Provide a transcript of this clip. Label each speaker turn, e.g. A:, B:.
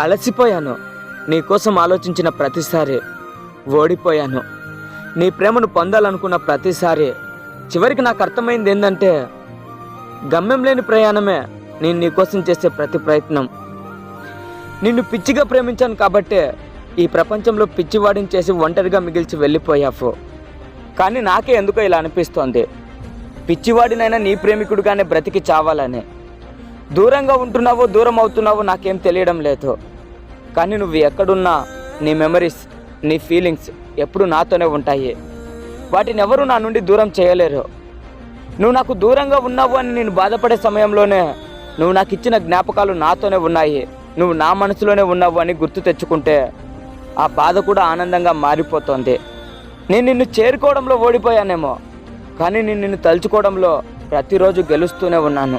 A: అలసిపోయాను. నీకోసం ఆలోచించిన ప్రతిసారి ఓడిపోయాను. నీ ప్రేమను పొందాలనుకున్న ప్రతిసారి చివరికి నాకు అర్థమైంది ఏంటంటే గమ్యం లేని ప్రయాణమే నేను నీకోసం చేసే ప్రతి ప్రయత్నం. నిన్ను పిచ్చిగా ప్రేమించాను కాబట్టే ఈ ప్రపంచంలో పిచ్చివాడిని చేసి ఒంటరిగా మిగిల్చి వెళ్ళిపోయావు. కానీ నాకే ఎందుకో ఇలా అనిపిస్తోంది. పిచ్చివాడినైనా నీ ప్రేమికుడుగానే బ్రతికి చావాలని. దూరంగా ఉంటున్నావో దూరం అవుతున్నావో నాకేం తెలియడం లేదు. కానీ నువ్వు ఎక్కడున్నా నీ మెమరీస్ నీ ఫీలింగ్స్ ఎప్పుడు నాతోనే ఉంటాయి. వాటిని ఎవరు నా నుండి దూరం చేయలేరు. నువ్వు నాకు దూరంగా ఉన్నావు అని నేను బాధపడే సమయంలోనే నువ్వు నాకు ఇచ్చిన జ్ఞాపకాలు నాతోనే ఉన్నాయి. నువ్వు నా మనసులోనే ఉన్నావు అని గుర్తు తెచ్చుకుంటే ఆ బాధ కూడా ఆనందంగా మారిపోతుంది. నేను నిన్ను చేరుకోవడంలో ఓడిపోయానేమో కానీ నేను నిన్ను తలుచుకోవడంలో ప్రతిరోజు గెలుస్తూనే ఉన్నాను.